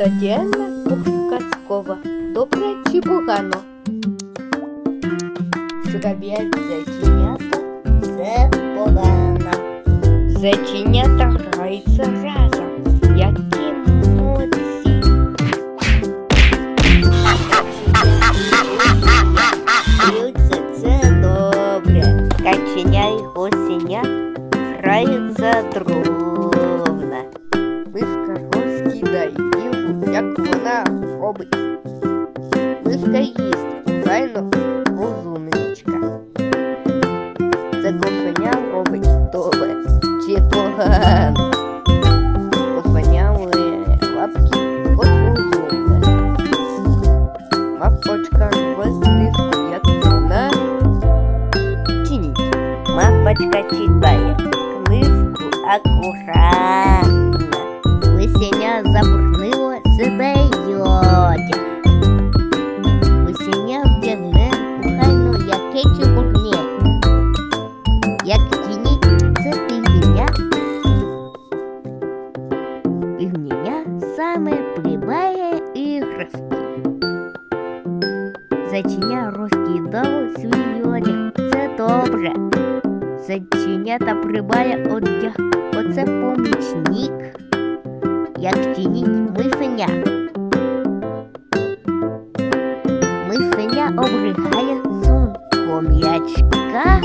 Багатоденна казкова. Добре чи погано? Зроб'ять зайченята це погано. Зайченята граються разом. Які молодці. Граються це добре. Каченя і гусеня граються дружно. Робить. Мишка їсть, файно розумничка. Це кошеня робить добре чи погано. Лапки от розумне. Мапочка робить книжку, як. Мапочка читає книжку акуратно. Лисеня забруднило себе Саме прибає іграшки. Зайчиня розкидало свій одяг. Це добре. Зайченята прибає одяг. Оце помічник. Як тініть мишеня. Мишеня обригає сон хом'ячка